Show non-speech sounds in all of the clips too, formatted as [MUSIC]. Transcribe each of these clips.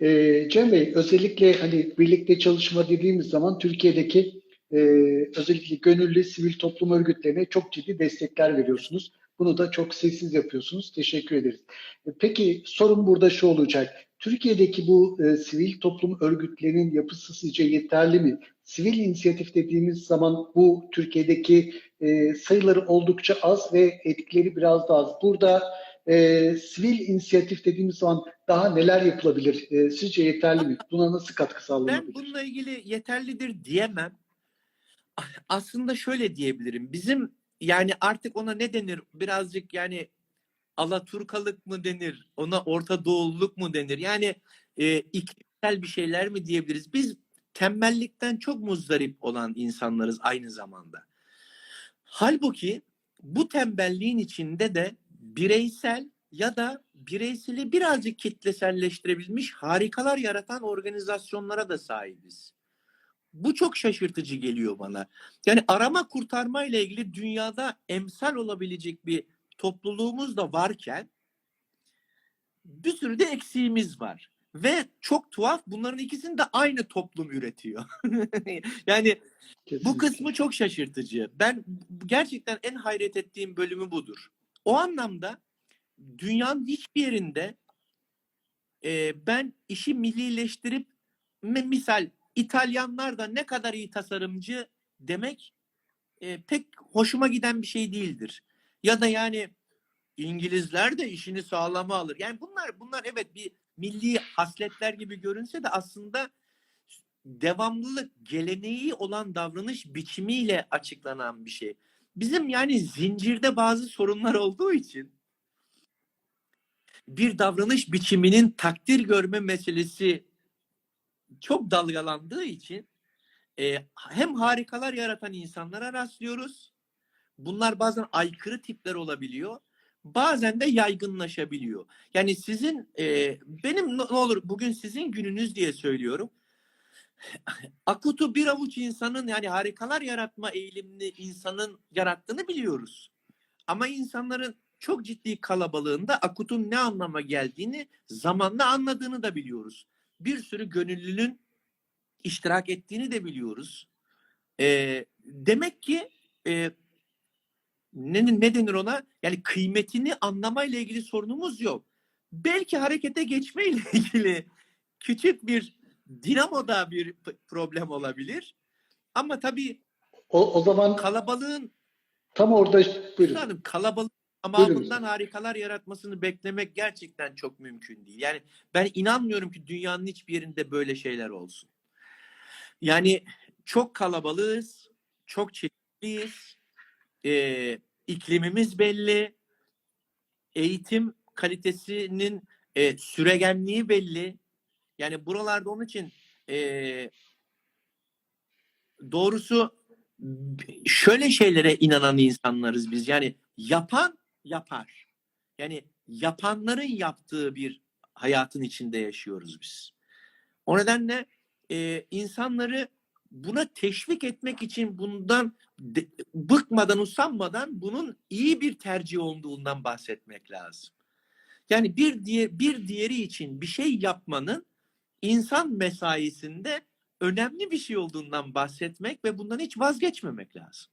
Ee, Cem Bey, özellikle hani birlikte çalışma dediğimiz zaman Türkiye'deki e, özellikle gönüllü sivil toplum örgütlerine çok ciddi destekler veriyorsunuz. Bunu da çok sessiz yapıyorsunuz. Teşekkür ederiz. E, Peki sorun burada şu olacak. Türkiye'deki bu e, sivil toplum örgütlerinin yapısı sizce yeterli mi? Sivil inisiyatif dediğimiz zaman bu Türkiye'deki e, sayıları oldukça az ve etkileri biraz daha az. Burada e, sivil inisiyatif dediğimiz zaman daha neler yapılabilir? E, sizce yeterli mi? Buna nasıl katkı Ben sağlanabilir? bununla ilgili yeterlidir diyemem. Aslında şöyle diyebilirim. Bizim yani artık ona ne denir? Birazcık yani Alaturkalık mı denir? Ona Orta Doğululuk mu denir? Yani e, iklimsel bir şeyler mi diyebiliriz? Biz tembellikten çok muzdarip olan insanlarız aynı zamanda. Halbuki bu tembelliğin içinde de bireysel ya da bireyseli birazcık kitleselleştirebilmiş harikalar yaratan organizasyonlara da sahibiz. Bu çok şaşırtıcı geliyor bana. Yani arama kurtarma ile ilgili dünyada emsal olabilecek bir topluluğumuz da varken bir sürü de eksiğimiz var. Ve çok tuhaf bunların ikisini de aynı toplum üretiyor. [LAUGHS] yani bu Kesinlikle. kısmı çok şaşırtıcı. Ben gerçekten en hayret ettiğim bölümü budur. O anlamda dünyanın hiçbir yerinde e, ben işi millileştirip misal İtalyanlar da ne kadar iyi tasarımcı demek e, pek hoşuma giden bir şey değildir. Ya da yani İngilizler de işini sağlama alır. Yani bunlar bunlar evet bir milli hasletler gibi görünse de aslında devamlılık, geleneği olan davranış biçimiyle açıklanan bir şey. Bizim yani zincirde bazı sorunlar olduğu için bir davranış biçiminin takdir görme meselesi çok dalgalandığı için e, hem harikalar yaratan insanlara rastlıyoruz. Bunlar bazen aykırı tipler olabiliyor. Bazen de yaygınlaşabiliyor. Yani sizin e, benim ne olur bugün sizin gününüz diye söylüyorum. [LAUGHS] Akut'u bir avuç insanın yani harikalar yaratma eğilimli insanın yarattığını biliyoruz. Ama insanların çok ciddi kalabalığında Akut'un ne anlama geldiğini zamanla anladığını da biliyoruz. Bir sürü gönüllünün iştirak ettiğini de biliyoruz. Ee, demek ki e, ne, ne denir ona? Yani kıymetini anlamayla ilgili sorunumuz yok. Belki harekete geçmeyle [LAUGHS] ilgili küçük bir dinamoda bir problem olabilir. Ama tabii O, o zaman kalabalığın tam orada buyurun. Üstadım kalabalık Buyurun tamamından harikalar yaratmasını beklemek gerçekten çok mümkün değil. Yani ben inanmıyorum ki dünyanın hiçbir yerinde böyle şeyler olsun. Yani çok kalabalığız, çok çeşitliyiz, e, iklimimiz belli, eğitim kalitesinin e, süregenliği belli. Yani buralarda onun için e, doğrusu şöyle şeylere inanan insanlarız biz. Yani yapan yapar. Yani yapanların yaptığı bir hayatın içinde yaşıyoruz biz. O nedenle e, insanları buna teşvik etmek için bundan de- bıkmadan usanmadan bunun iyi bir tercih olduğundan bahsetmek lazım. Yani bir diye bir diğeri için bir şey yapmanın insan mesaisinde önemli bir şey olduğundan bahsetmek ve bundan hiç vazgeçmemek lazım.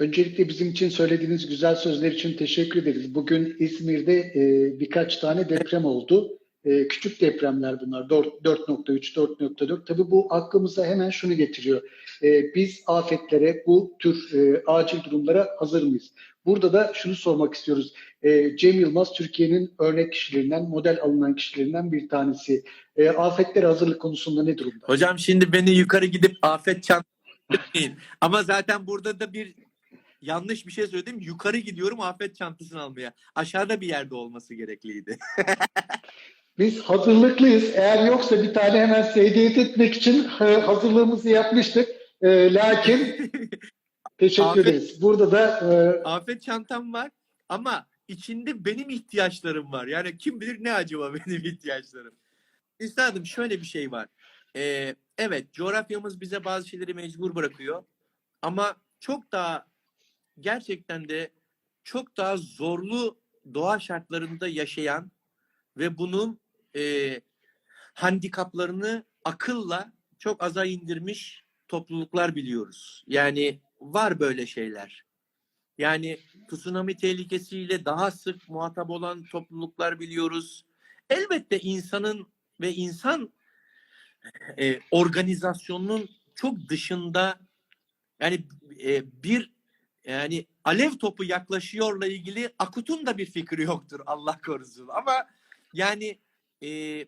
Öncelikle bizim için söylediğiniz güzel sözler için teşekkür ederiz. Bugün İzmir'de e, birkaç tane deprem oldu. E, küçük depremler bunlar. 4 4.3, 4.4. Tabii bu aklımıza hemen şunu getiriyor. E, biz afetlere, bu tür e, acil durumlara hazır mıyız? Burada da şunu sormak istiyoruz. E, Cem Yılmaz Türkiye'nin örnek kişilerinden, model alınan kişilerinden bir tanesi. Afetlere hazırlık konusunda ne durumda? Hocam şimdi beni yukarı gidip afet çantası Ama zaten burada da bir yanlış bir şey söyledim. Yukarı gidiyorum afet çantasını almaya. Aşağıda bir yerde olması gerekliydi. [LAUGHS] Biz hazırlıklıyız. Eğer yoksa bir tane hemen sediyet etmek için e, hazırlığımızı yapmıştık. E, lakin [LAUGHS] teşekkür Afet- ederiz. Burada da e, afet çantam var ama içinde benim ihtiyaçlarım var. Yani kim bilir ne acaba [LAUGHS] benim ihtiyaçlarım. Üstadım şöyle bir şey var. Ee, evet coğrafyamız bize bazı şeyleri mecbur bırakıyor. Ama çok daha gerçekten de çok daha zorlu doğa şartlarında yaşayan ve bunun e, handikaplarını akılla çok aza indirmiş topluluklar biliyoruz. Yani var böyle şeyler. Yani tsunami tehlikesiyle daha sık muhatap olan topluluklar biliyoruz. Elbette insanın ve insan e, organizasyonunun çok dışında yani e, bir yani alev topu yaklaşıyorla ilgili Akut'un da bir fikri yoktur Allah korusun. Ama yani e,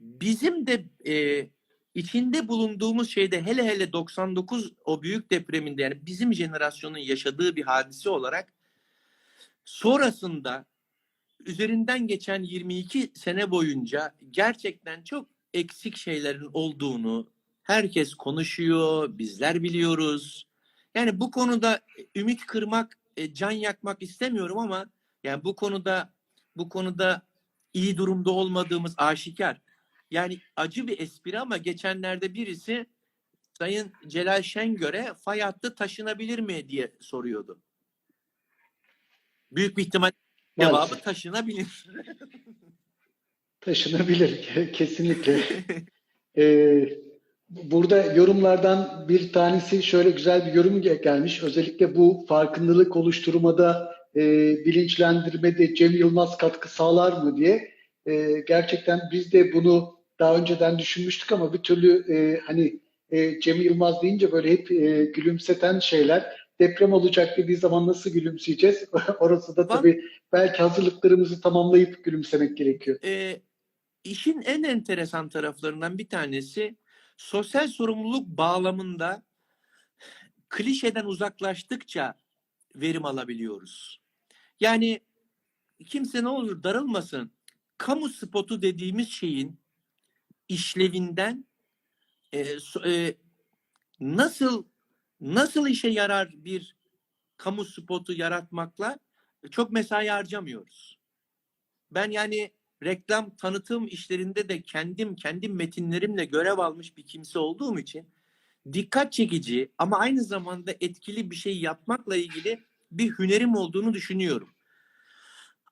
bizim de e, içinde bulunduğumuz şeyde hele hele 99 o büyük depreminde yani bizim jenerasyonun yaşadığı bir hadise olarak sonrasında üzerinden geçen 22 sene boyunca gerçekten çok eksik şeylerin olduğunu herkes konuşuyor, bizler biliyoruz. Yani bu konuda ümit kırmak, e, can yakmak istemiyorum ama yani bu konuda bu konuda iyi durumda olmadığımız aşikar. Yani acı bir espri ama geçenlerde birisi Sayın Celal Şengör'e fay hattı taşınabilir mi diye soruyordu. Büyük bir ihtimal cevabı Maalesef. taşınabilir. [LAUGHS] Taşınabilir kesinlikle. [LAUGHS] Ee, burada yorumlardan bir tanesi şöyle güzel bir yorum gel- gelmiş. Özellikle bu farkındalık oluşturmada, e, bilinçlendirmede Cem Yılmaz katkı sağlar mı diye. E, gerçekten biz de bunu daha önceden düşünmüştük ama bir türlü e, hani e, Cem Yılmaz deyince böyle hep e, gülümseten şeyler. Deprem olacak dediği zaman nasıl gülümseyeceğiz? [LAUGHS] Orası da tabii belki hazırlıklarımızı tamamlayıp gülümsemek gerekiyor. e, işin en enteresan taraflarından bir tanesi sosyal sorumluluk bağlamında klişeden uzaklaştıkça verim alabiliyoruz. Yani kimse ne olur darılmasın. Kamu spotu dediğimiz şeyin işlevinden e, e, nasıl nasıl işe yarar bir kamu spotu yaratmakla çok mesai harcamıyoruz. Ben yani reklam tanıtım işlerinde de kendim kendi metinlerimle görev almış bir kimse olduğum için dikkat çekici ama aynı zamanda etkili bir şey yapmakla ilgili bir hünerim olduğunu düşünüyorum.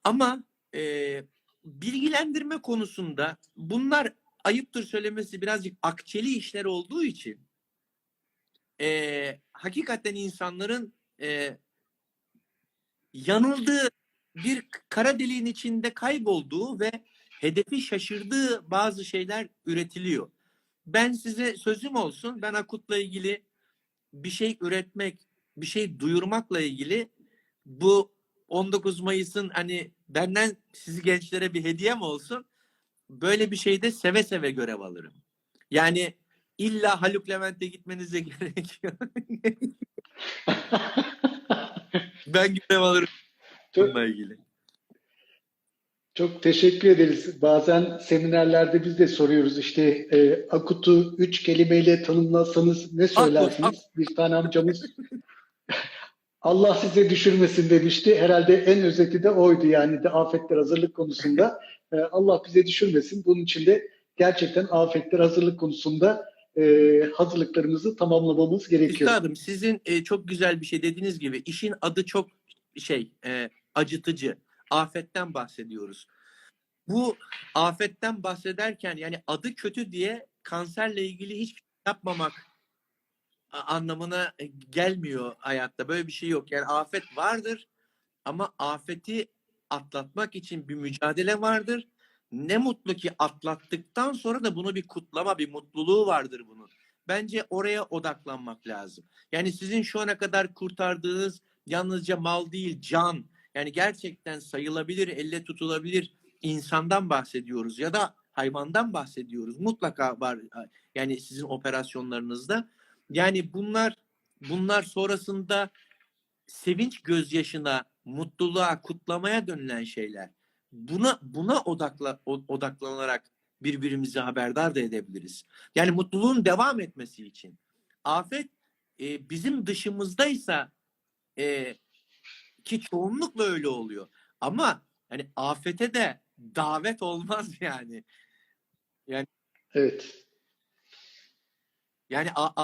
Ama e, bilgilendirme konusunda bunlar ayıptır söylemesi birazcık akçeli işler olduğu için e, hakikaten insanların e, yanıldığı bir kara deliğin içinde kaybolduğu ve hedefi şaşırdığı bazı şeyler üretiliyor. Ben size sözüm olsun. Ben Akut'la ilgili bir şey üretmek, bir şey duyurmakla ilgili bu 19 Mayıs'ın hani benden sizi gençlere bir hediyem olsun. Böyle bir şeyde seve seve görev alırım. Yani illa Haluk Levent'e gitmenize [LAUGHS] gerek yok. [LAUGHS] ben görev alırım Çok, bununla ilgili. çok teşekkür ederiz. Bazen seminerlerde biz de soruyoruz işte e, Akut'u üç kelimeyle tanımlasanız ne söylersiniz? Bir tane amcamız Allah size düşürmesin demişti. Herhalde en özeti de oydu yani de afetler hazırlık konusunda. [LAUGHS] E, Allah bize düşürmesin. Bunun için de gerçekten afetler hazırlık konusunda e, hazırlıklarımızı tamamlamamız gerekiyor. Üstadım sizin e, çok güzel bir şey dediğiniz gibi işin adı çok şey e, acıtıcı. Afetten bahsediyoruz. Bu afetten bahsederken yani adı kötü diye kanserle ilgili hiç yapmamak a- anlamına e, gelmiyor hayatta. Böyle bir şey yok. Yani afet vardır ama afeti atlatmak için bir mücadele vardır. Ne mutlu ki atlattıktan sonra da bunu bir kutlama, bir mutluluğu vardır bunun. Bence oraya odaklanmak lazım. Yani sizin şu ana kadar kurtardığınız yalnızca mal değil, can. Yani gerçekten sayılabilir, elle tutulabilir insandan bahsediyoruz ya da hayvandan bahsediyoruz. Mutlaka var yani sizin operasyonlarınızda. Yani bunlar bunlar sonrasında sevinç gözyaşına, mutluluğa, kutlamaya dönülen şeyler. Buna buna odakla odaklanarak birbirimizi haberdar da edebiliriz. Yani mutluluğun devam etmesi için. Afet e, bizim dışımızdaysa e, ki çoğunlukla öyle oluyor. Ama hani afete de davet olmaz [LAUGHS] yani. Evet. Yani a-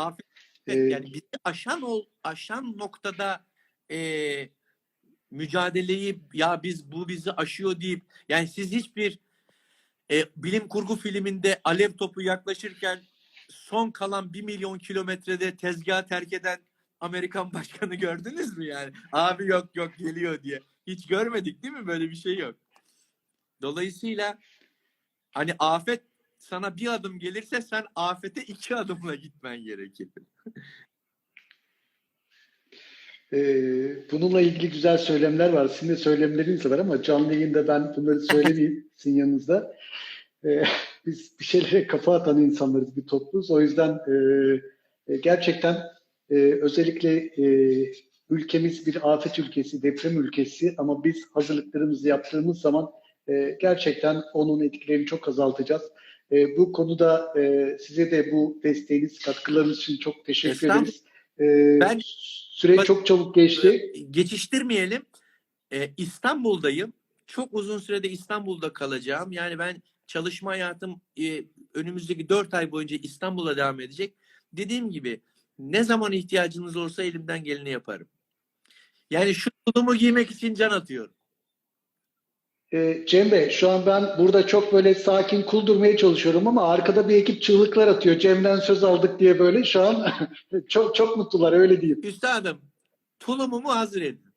Ee, yani bizi aşan ol aşan noktada e, mücadeleyi ya biz bu bizi aşıyor deyip yani siz hiçbir e, bilim kurgu filminde alev topu yaklaşırken son kalan bir milyon kilometrede tezgahı terk eden Amerikan [LAUGHS] başkanı gördünüz mü yani? Abi yok yok geliyor diye. Hiç görmedik değil mi? Böyle bir şey yok. Dolayısıyla hani afet sana bir adım gelirse sen afete iki adımla gitmen gerekir. Ee, bununla ilgili güzel söylemler var. Sizin de söylemleriniz var ama canlı yayında ben bunları söylemeyeyim [LAUGHS] sizin yanınızda. Ee, biz bir şeylere kafa atan insanlarız, bir topluluğuz. O yüzden e, e, gerçekten e, özellikle e, ülkemiz bir afet ülkesi, deprem ülkesi ama biz hazırlıklarımızı yaptığımız zaman e, gerçekten onun etkilerini çok azaltacağız. E, bu konuda e, size de bu desteğiniz, katkılarınız için çok teşekkür ederiz. E, Ben- süre Bak- çok çabuk geçti. Geçiştirmeyelim. Ee, İstanbul'dayım. Çok uzun sürede İstanbul'da kalacağım. Yani ben çalışma hayatım e, önümüzdeki dört ay boyunca İstanbul'a devam edecek. Dediğim gibi ne zaman ihtiyacınız olursa elimden geleni yaparım. Yani şu tulumu giymek için can atıyorum. Ee, Cem Bey, şu an ben burada çok böyle sakin kul durmaya çalışıyorum ama arkada bir ekip çığlıklar atıyor. Cem'den söz aldık diye böyle şu an [LAUGHS] çok çok mutlular öyle diyeyim. Üstadım tulumumu hazır edin.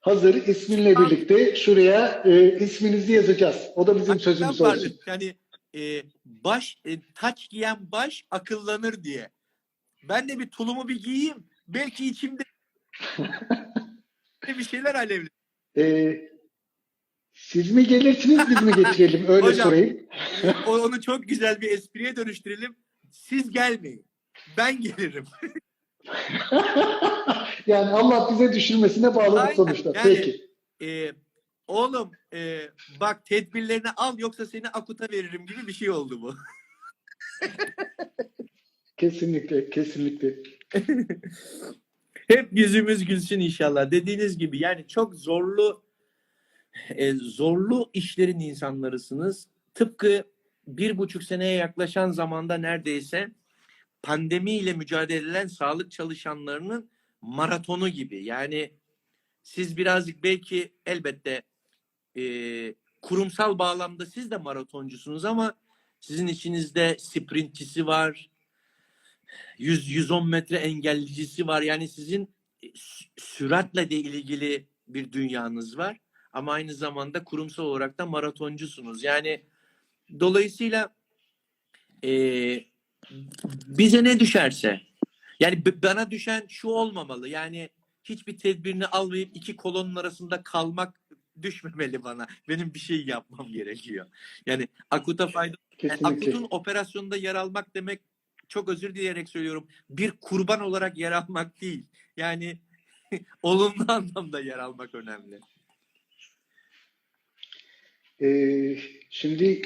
Hazır isminle birlikte şuraya e, isminizi yazacağız. O da bizim Hakikaten sözümüz vardır. olsun. Yani e, baş e, taç giyen baş akıllanır diye. Ben de bir tulumu bir giyeyim. Belki içimde [LAUGHS] bir şeyler alevli. Ee, siz mi gelirsiniz biz mi getirelim öyle Hocam. sorayım. [LAUGHS] Onu çok güzel bir espriye dönüştürelim. Siz gelmeyin. Ben gelirim. [LAUGHS] yani Allah bize düşürmesine bağlı Aynen, sonuçta. yani- Peki. E, oğlum e, bak tedbirlerini al yoksa seni akuta veririm gibi bir şey oldu bu. [LAUGHS] Kesinlikle, kesinlikle. Hep yüzümüz gülsün inşallah. Dediğiniz gibi yani çok zorlu e, zorlu işlerin insanlarısınız. Tıpkı bir buçuk seneye yaklaşan zamanda neredeyse pandemiyle mücadele eden sağlık çalışanlarının maratonu gibi. Yani siz birazcık belki elbette e, kurumsal bağlamda siz de maratoncusunuz ama sizin içinizde sprintçisi var, 100-110 metre engellicisi var. Yani sizin e, sü- süratle de ilgili bir dünyanız var. Ama aynı zamanda kurumsal olarak da maratoncusunuz. Yani dolayısıyla e, bize ne düşerse yani bana düşen şu olmamalı. Yani hiçbir tedbirini almayıp iki kolonun arasında kalmak düşmemeli bana. Benim bir şey yapmam gerekiyor. Yani akuta fayda yani Kesinlikle. Akut'un operasyonunda yer almak demek çok özür dileyerek söylüyorum. Bir kurban olarak yer almak değil. Yani [LAUGHS] olumlu anlamda yer almak önemli. Ee, şimdi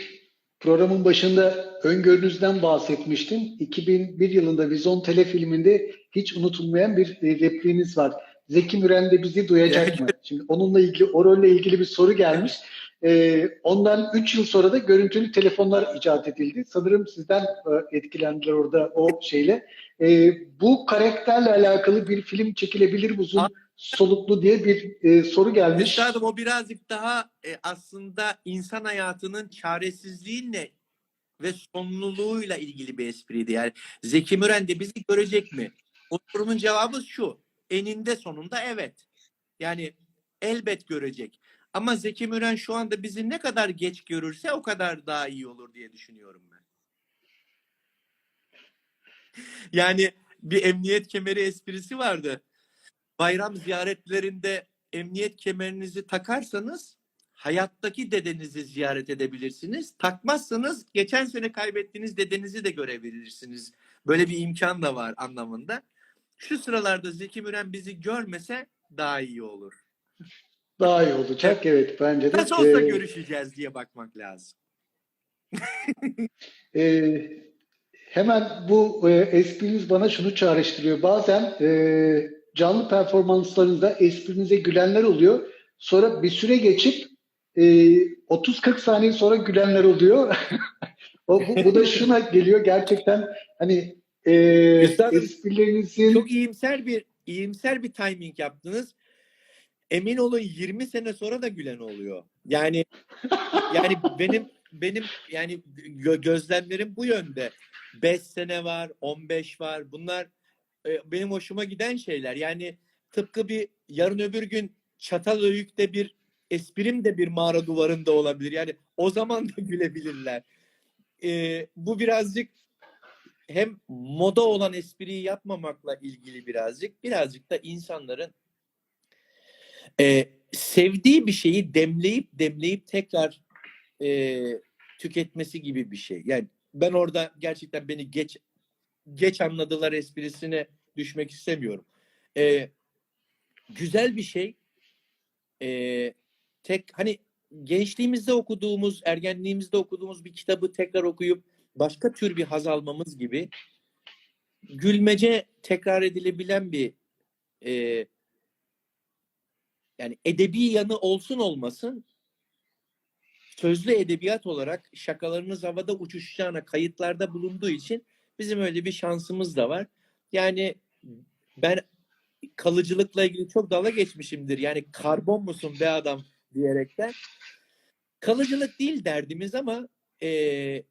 programın başında öngörünüzden bahsetmiştim. 2001 yılında Vizon telefilminde hiç unutulmayan bir e, repliğiniz var. Zeki Müren de bizi duyacak mı? [LAUGHS] Şimdi onunla ilgili, o rolle ilgili bir soru gelmiş. Ee, ondan 3 yıl sonra da görüntülü telefonlar icat edildi. Sanırım sizden e, etkilendiler orada o şeyle. Ee, bu karakterle alakalı bir film çekilebilir uzun soluklu diye bir e, soru gelmiş. Üstadım o birazcık daha e, aslında insan hayatının çaresizliğiyle ve sonluluğuyla ilgili bir espriydi. Yani Zeki Müren de bizi görecek mi? O sorunun cevabı şu. Eninde sonunda evet. Yani elbet görecek. Ama Zeki Müren şu anda bizi ne kadar geç görürse o kadar daha iyi olur diye düşünüyorum ben. Yani bir emniyet kemeri esprisi vardı. Bayram ziyaretlerinde emniyet kemerinizi takarsanız hayattaki dedenizi ziyaret edebilirsiniz. Takmazsanız geçen sene kaybettiğiniz dedenizi de görebilirsiniz. Böyle bir imkan da var anlamında. Şu sıralarda Zeki Müren bizi görmese daha iyi olur. Daha iyi olacak evet bence de. Nasıl olsa Ee, görüşeceğiz diye bakmak lazım. [LAUGHS] Ee, hemen bu e, espriniz bana şunu çağrıştırıyor. Bazen e, canlı performanslarınızda esprinize gülenler oluyor. Sonra bir süre geçip e, 30-40 saniye sonra gülenler oluyor. [LAUGHS] o, bu, bu da şuna geliyor gerçekten hani e, esprilerinizin Çok iyimser bir iyimser bir timing yaptınız. emin olun 20 sene sonra da gülen oluyor. Yani yani benim benim yani gö- gözlemlerim bu yönde. 5 sene var, 15 var. Bunlar e, benim hoşuma giden şeyler. Yani tıpkı bir yarın öbür gün Çatalhöyük'te bir esprim de bir mağara duvarında olabilir. Yani o zaman da [LAUGHS] gülebilirler. E, bu birazcık hem moda olan espriyi yapmamakla ilgili birazcık, birazcık da insanların e, sevdiği bir şeyi demleyip demleyip tekrar e, tüketmesi gibi bir şey. Yani ben orada gerçekten beni geç geç anladılar esprisine düşmek istemiyorum. E, güzel bir şey. E, tek hani gençliğimizde okuduğumuz, ergenliğimizde okuduğumuz bir kitabı tekrar okuyup başka tür bir haz almamız gibi gülmece tekrar edilebilen bir e, yani edebi yanı olsun olmasın sözlü edebiyat olarak şakalarınız havada uçuşacağına kayıtlarda bulunduğu için bizim öyle bir şansımız da var. Yani ben kalıcılıkla ilgili çok dalga geçmişimdir. Yani karbon musun be adam diyerekten. Kalıcılık değil derdimiz ama eee,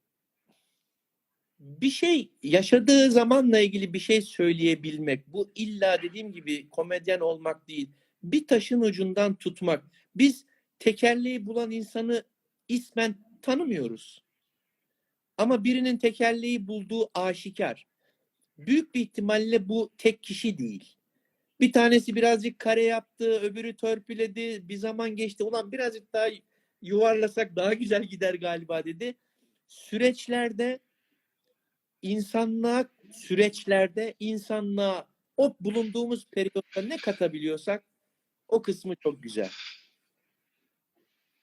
bir şey yaşadığı zamanla ilgili bir şey söyleyebilmek. Bu illa dediğim gibi komedyen olmak değil. Bir taşın ucundan tutmak. Biz tekerleği bulan insanı ismen tanımıyoruz. Ama birinin tekerleği bulduğu aşikar. Büyük bir ihtimalle bu tek kişi değil. Bir tanesi birazcık kare yaptı, öbürü törpüledi. Bir zaman geçti. Ulan birazcık daha yuvarlasak daha güzel gider galiba dedi. Süreçlerde insanlığa süreçlerde insanlığa o bulunduğumuz periyotta ne katabiliyorsak o kısmı çok güzel.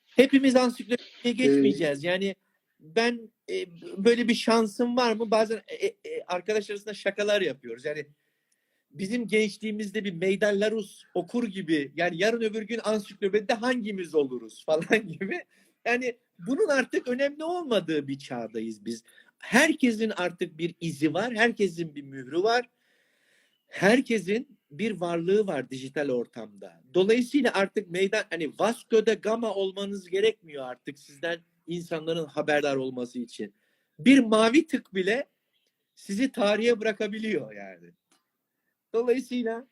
Hepimiz ansiklopediye geçmeyeceğiz. Yani ben e, böyle bir şansım var mı? Bazen e, e, arkadaş arasında şakalar yapıyoruz. Yani bizim gençliğimizde bir Meydan Larus okur gibi yani yarın öbür gün ansiklopedide hangimiz oluruz [LAUGHS] falan gibi. Yani bunun artık önemli olmadığı bir çağdayız biz. Herkesin artık bir izi var, herkesin bir mührü var. Herkesin bir varlığı var dijital ortamda. Dolayısıyla artık meydan hani Vasco da Gama olmanız gerekmiyor artık sizden insanların haberdar olması için. Bir mavi tık bile sizi tarihe bırakabiliyor yani. Dolayısıyla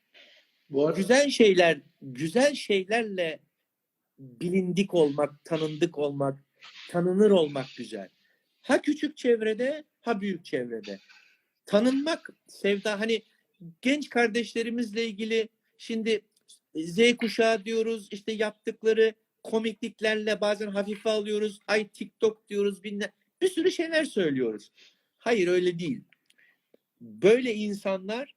Bu arada güzel şeyler, güzel şeylerle bilindik olmak, tanındık olmak, tanınır olmak güzel. Ha küçük çevrede, ha büyük çevrede. Tanınmak sevda hani genç kardeşlerimizle ilgili şimdi Z kuşağı diyoruz işte yaptıkları komikliklerle bazen hafife alıyoruz. Ay TikTok diyoruz bilmem. Bir sürü şeyler söylüyoruz. Hayır öyle değil. Böyle insanlar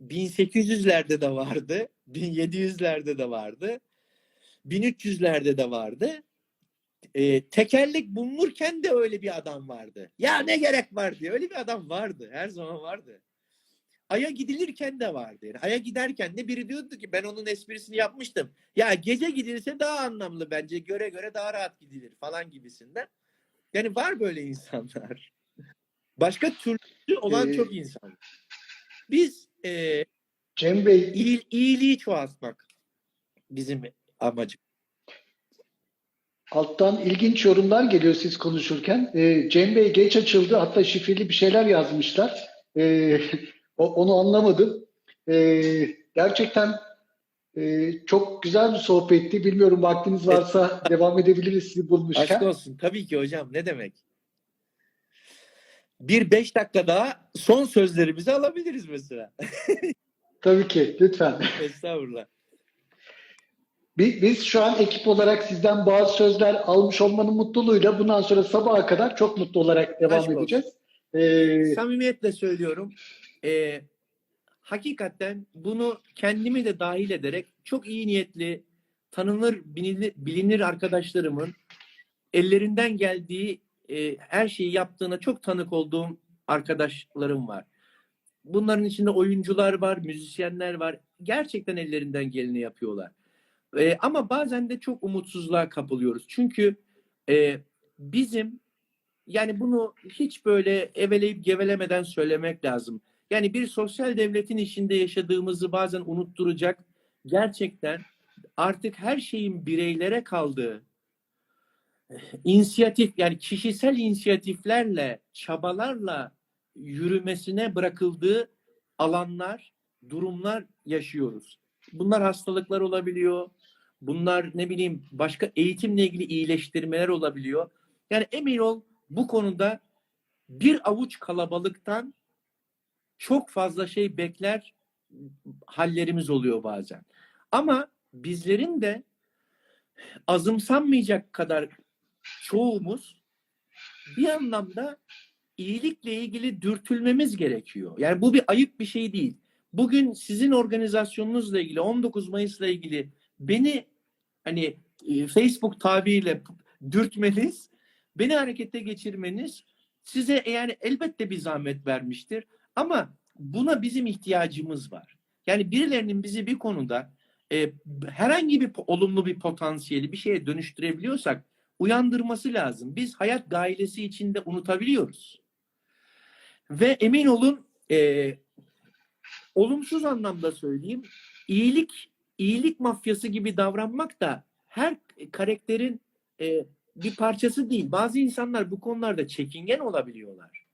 1800'lerde de vardı, 1700'lerde de vardı, 1300'lerde de vardı. Ee, tekerlek bulunurken de öyle bir adam vardı. Ya ne gerek var diye. Öyle bir adam vardı. Her zaman vardı. Ay'a gidilirken de vardı. Yani Ay'a giderken de biri diyordu ki ben onun esprisini yapmıştım. Ya gece gidilse daha anlamlı bence. Göre göre daha rahat gidilir falan gibisinden. Yani var böyle insanlar. [LAUGHS] Başka türlü olan Ee, çok insan. Biz e, Cem Bey iyi, iyiliği çoğaltmak bizim amacımız. alttan ilginç yorumlar geliyor siz konuşurken. Ee, Cem Bey geç açıldı hatta şifreli bir şeyler yazmışlar. Ee, [LAUGHS] o- onu anlamadım. Ee, gerçekten e, çok güzel bir sohbetti. Bilmiyorum vaktiniz varsa [LAUGHS] devam edebiliriz sizi bulmuşken. Aşk olsun. Tabii ki hocam. Ne demek? Bir beş dakika daha son sözlerimizi alabiliriz mesela. [LAUGHS] Tabii ki lütfen. Estağfurullah. Bi- Biz şu an ekip olarak sizden bazı sözler almış olmanın mutluluğuyla bundan sonra sabaha kadar çok mutlu olarak devam Aşk olsun. edeceğiz. Ee, Samimiyetle söylüyorum. Ee, hakikaten bunu kendimi de dahil ederek çok iyi niyetli, tanınır, bilinir, bilinir arkadaşlarımın ellerinden geldiği e, her şeyi yaptığına çok tanık olduğum arkadaşlarım var. Bunların içinde oyuncular var, müzisyenler var. Gerçekten ellerinden geleni yapıyorlar. E, ama bazen de çok umutsuzluğa kapılıyoruz. Çünkü e, bizim yani bunu hiç böyle eveleyip gevelemeden söylemek lazım. Yani bir sosyal devletin içinde yaşadığımızı bazen unutturacak gerçekten artık her şeyin bireylere kaldığı inisiyatif yani kişisel inisiyatiflerle, çabalarla yürümesine bırakıldığı alanlar, durumlar yaşıyoruz. Bunlar hastalıklar olabiliyor. Bunlar ne bileyim başka eğitimle ilgili iyileştirmeler olabiliyor. Yani emin ol bu konuda bir avuç kalabalıktan çok fazla şey bekler hallerimiz oluyor bazen. Ama bizlerin de azımsanmayacak kadar çoğumuz bir anlamda iyilikle ilgili dürtülmemiz gerekiyor. Yani bu bir ayıp bir şey değil. Bugün sizin organizasyonunuzla ilgili 19 Mayıs'la ilgili beni hani e, Facebook tabiriyle dürtmeniz, beni harekete geçirmeniz size yani elbette bir zahmet vermiştir. Ama buna bizim ihtiyacımız var. Yani birilerinin bizi bir konuda e, herhangi bir olumlu bir potansiyeli bir şeye dönüştürebiliyorsak uyandırması lazım. Biz hayat gailesi içinde unutabiliyoruz. Ve emin olun e, olumsuz anlamda söyleyeyim iyilik iyilik mafyası gibi davranmak da her karakterin e, bir parçası değil. Bazı insanlar bu konularda çekingen olabiliyorlar.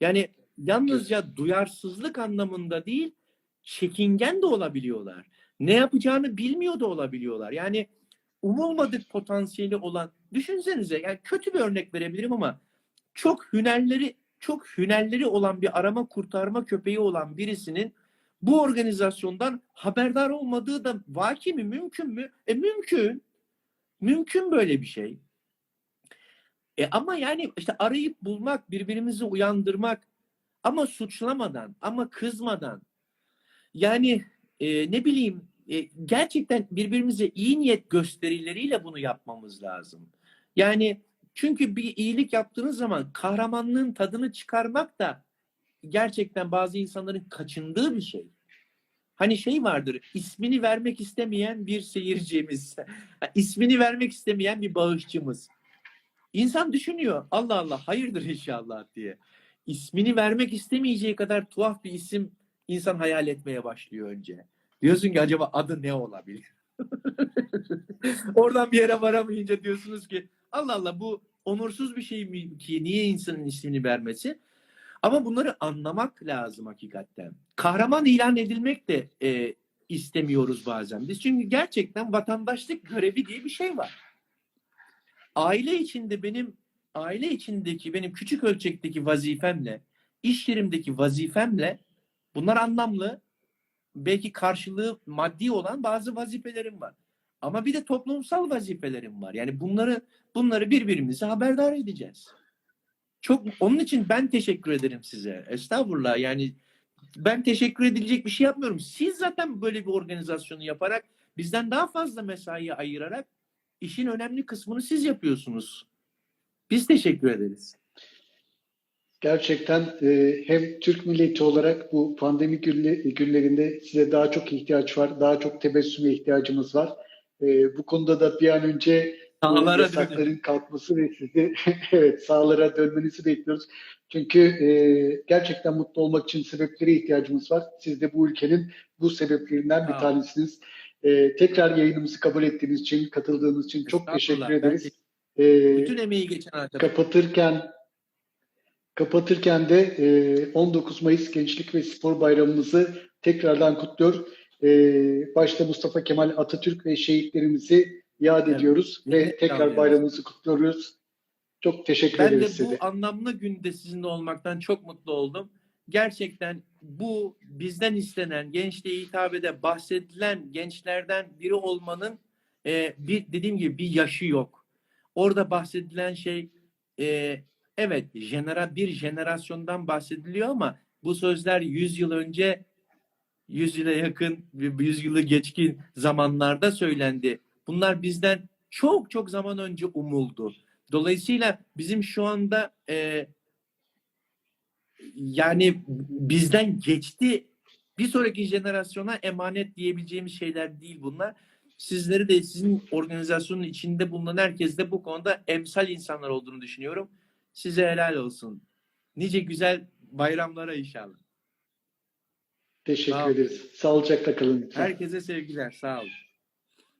Yani yalnızca duyarsızlık anlamında değil, çekingen de olabiliyorlar. Ne yapacağını bilmiyor da olabiliyorlar. Yani umulmadık potansiyeli olan, düşünsenize yani kötü bir örnek verebilirim ama çok hünerleri çok hünerleri olan bir arama kurtarma köpeği olan birisinin bu organizasyondan haberdar olmadığı da vaki mi mümkün mü? E mümkün. Mümkün böyle bir şey. E ama yani işte arayıp bulmak, birbirimizi uyandırmak ama suçlamadan, ama kızmadan. Yani e, ne bileyim e, gerçekten birbirimize iyi niyet gösterileriyle bunu yapmamız lazım. Yani çünkü bir iyilik yaptığınız zaman kahramanlığın tadını çıkarmak da gerçekten bazı insanların kaçındığı bir şey. Hani şey vardır, ismini vermek istemeyen bir seyircimiz, [LAUGHS] ismini vermek istemeyen bir bağışçımız. İnsan düşünüyor, Allah Allah hayırdır inşallah diye. İsmini vermek istemeyeceği kadar tuhaf bir isim insan hayal etmeye başlıyor önce. Diyorsun ki acaba adı ne olabilir? [LAUGHS] Oradan bir yere varamayınca diyorsunuz ki Allah Allah bu onursuz bir şey mi ki niye insanın ismini vermesi? Ama bunları anlamak lazım hakikaten. Kahraman ilan edilmek de e, istemiyoruz bazen. Biz çünkü gerçekten vatandaşlık görevi diye bir şey var. Aile içinde benim aile içindeki benim küçük ölçekteki vazifemle iş yerimdeki vazifemle bunlar anlamlı belki karşılığı maddi olan bazı vazifelerim var. Ama bir de toplumsal vazifelerim var. Yani bunları bunları birbirimize haberdar edeceğiz. Çok onun için ben teşekkür ederim size. Estağfurullah. Yani ben teşekkür edilecek bir şey yapmıyorum. Siz zaten böyle bir organizasyonu yaparak bizden daha fazla mesai ayırarak işin önemli kısmını siz yapıyorsunuz. Biz teşekkür ederiz. Gerçekten e, hem Türk milleti olarak bu pandemi günle- günlerinde size daha çok ihtiyaç var, daha çok tebessüme ihtiyacımız var. E, bu konuda da bir an önce bu Sahalara yasakların dönün. kalkması ve sizi [LAUGHS] evet sahalara dönmenizi bekliyoruz. Çünkü e, gerçekten mutlu olmak için sebeplere ihtiyacımız var. Siz de bu ülkenin bu sebeplerinden bir Sağ olun. tanesiniz. E, tekrar yayınımızı kabul ettiğiniz için, katıldığınız için çok teşekkür Estağfurullah. Ben ederiz. E, Bütün emeği geçen arkadaşlar. kapatırken kapatırken de e, 19 Mayıs Gençlik ve Spor Bayramımızı tekrardan kutluyor. E, başta Mustafa Kemal Atatürk ve şehitlerimizi yad Evet. ediyoruz ve Minnet tekrar bayramımızı kutluyoruz. Çok teşekkür Ben de ederiz bu size. anlamlı günde sizinle olmaktan çok mutlu oldum. Gerçekten bu bizden istenen, gençliğe hitap ede bahsedilen gençlerden biri olmanın e, bir dediğim gibi bir yaşı yok. Orada bahsedilen şey e, evet jenera bir jenerasyondan bahsediliyor ama bu sözler 100 yıl önce 100 yıla yakın, 100 yılı geçkin zamanlarda söylendi. Bunlar bizden çok çok zaman önce umuldu. Dolayısıyla bizim şu anda e, yani bizden geçti bir sonraki jenerasyona emanet diyebileceğimiz şeyler değil bunlar. Sizleri de sizin organizasyonun içinde bulunan herkes de bu konuda emsal insanlar olduğunu düşünüyorum. Size helal olsun. Nice güzel bayramlara inşallah. Teşekkür Sağ ederiz. Sağlıcakla kalın lütfen. Herkese sevgiler. Sağ olun.